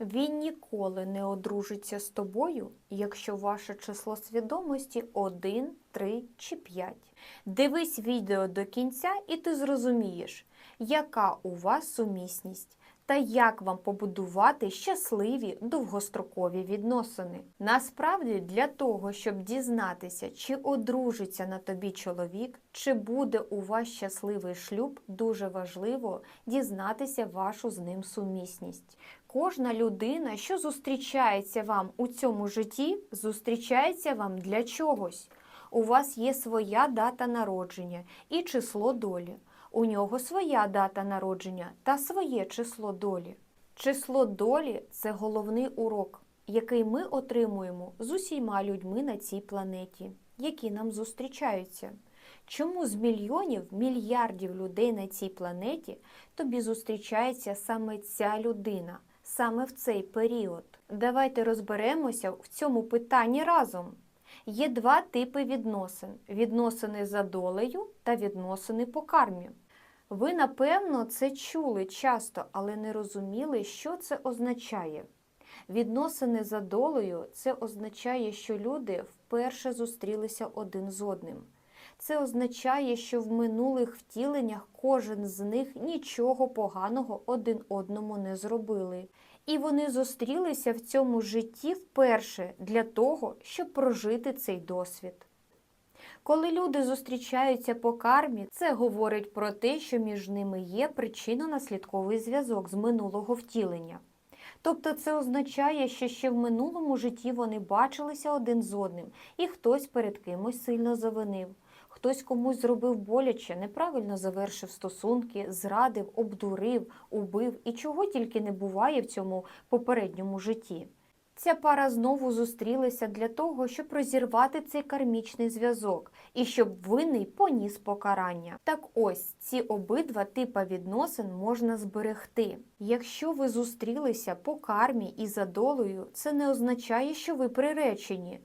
Він ніколи не одружиться з тобою, якщо ваше число свідомості 1, 3 чи 5. Дивись відео до кінця, і ти зрозумієш, яка у вас сумісність та як вам побудувати щасливі довгострокові відносини. Насправді, для того, щоб дізнатися, чи одружиться на тобі чоловік, чи буде у вас щасливий шлюб, дуже важливо дізнатися вашу з ним сумісність. Кожна людина, що зустрічається вам у цьому житті, зустрічається вам для чогось. У вас є своя дата народження і число долі. У нього своя дата народження та своє число долі. Число долі це головний урок, який ми отримуємо з усіма людьми на цій планеті, які нам зустрічаються. Чому з мільйонів, мільярдів людей на цій планеті тобі зустрічається саме ця людина, саме в цей період? Давайте розберемося в цьому питанні разом. Є два типи відносин: відносини за долею та відносини по кармі. Ви, напевно, це чули часто, але не розуміли, що це означає. Відносини за долею це означає, що люди вперше зустрілися один з одним. Це означає, що в минулих втіленнях кожен з них нічого поганого один одному не зробили. І вони зустрілися в цьому житті вперше для того, щоб прожити цей досвід. Коли люди зустрічаються по кармі, це говорить про те, що між ними є причинно-наслідковий зв'язок з минулого втілення. Тобто це означає, що ще в минулому житті вони бачилися один з одним, і хтось перед кимось сильно завинив, хтось комусь зробив боляче, неправильно завершив стосунки, зрадив, обдурив, убив і чого тільки не буває в цьому попередньому житті. Ця пара знову зустрілася для того, щоб розірвати цей кармічний зв'язок і щоб винний поніс покарання. Так ось ці обидва типи відносин можна зберегти. Якщо ви зустрілися по кармі і за долею, це не означає, що ви приречені.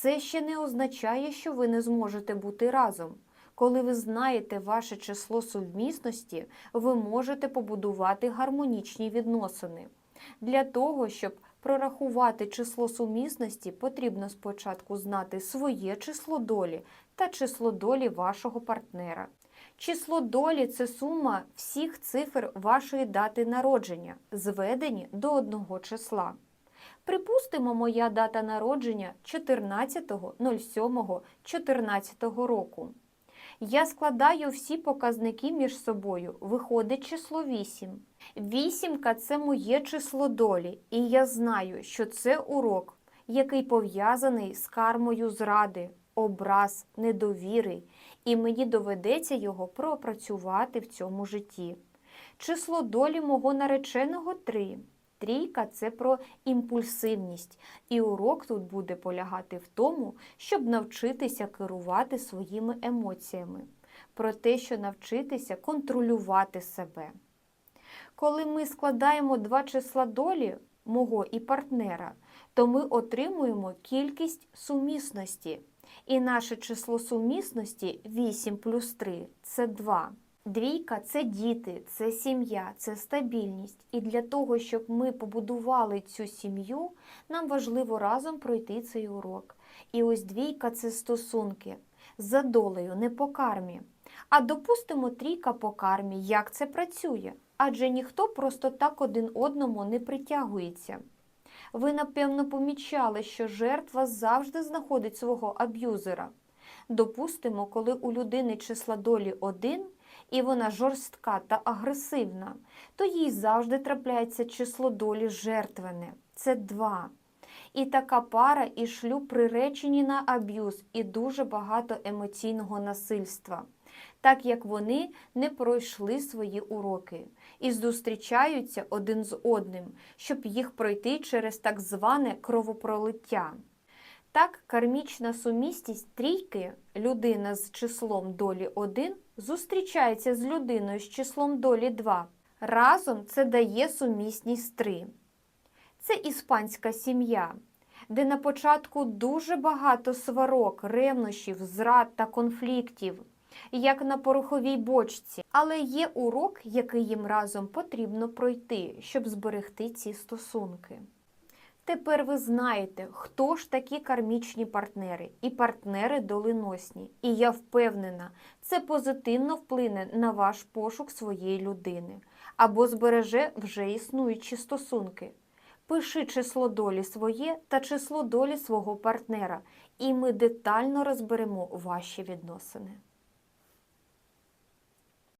Це ще не означає, що ви не зможете бути разом. Коли ви знаєте ваше число сумісності, ви можете побудувати гармонічні відносини. Для того, щоб прорахувати число сумісності, потрібно спочатку знати своє число долі та число долі вашого партнера. Число долі це сума всіх цифр вашої дати народження, зведені до одного числа. Припустимо, моя дата народження 14.07.14 року. Я складаю всі показники між собою, виходить число 8. Вісімка це моє число долі, і я знаю, що це урок, який пов'язаний з кармою зради, образ, недовіри, і мені доведеться його пропрацювати в цьому житті. Число долі мого нареченого 3. Трійка це про імпульсивність, і урок тут буде полягати в тому, щоб навчитися керувати своїми емоціями, про те, що навчитися контролювати себе. Коли ми складаємо два числа долі мого і партнера, то ми отримуємо кількість сумісності. І наше число сумісності 8 плюс 3 це 2. Двійка це діти, це сім'я, це стабільність. І для того, щоб ми побудували цю сім'ю, нам важливо разом пройти цей урок. І ось двійка це стосунки за долею, не по кармі. А допустимо трійка по кармі, як це працює? Адже ніхто просто так один одному не притягується. Ви, напевно, помічали, що жертва завжди знаходить свого аб'юзера. Допустимо, коли у людини числа долі 1, і вона жорстка та агресивна, то їй завжди трапляється число долі жертвене це 2. І така пара і шлюб приречені на аб'юз і дуже багато емоційного насильства, так як вони не пройшли свої уроки і зустрічаються один з одним, щоб їх пройти через так зване кровопролиття. Так, кармічна сумістість трійки, людина з числом долі 1, зустрічається з людиною з числом долі 2. Разом це дає сумісність 3. Це іспанська сім'я, де на початку дуже багато сварок, ревнощів, зрад та конфліктів. як на пороховій бочці, але є урок, який їм разом потрібно пройти, щоб зберегти ці стосунки. Тепер ви знаєте, хто ж такі кармічні партнери і партнери доленосні. І я впевнена, це позитивно вплине на ваш пошук своєї людини або збереже вже існуючі стосунки. Пиши число долі своє та число долі свого партнера, і ми детально розберемо ваші відносини.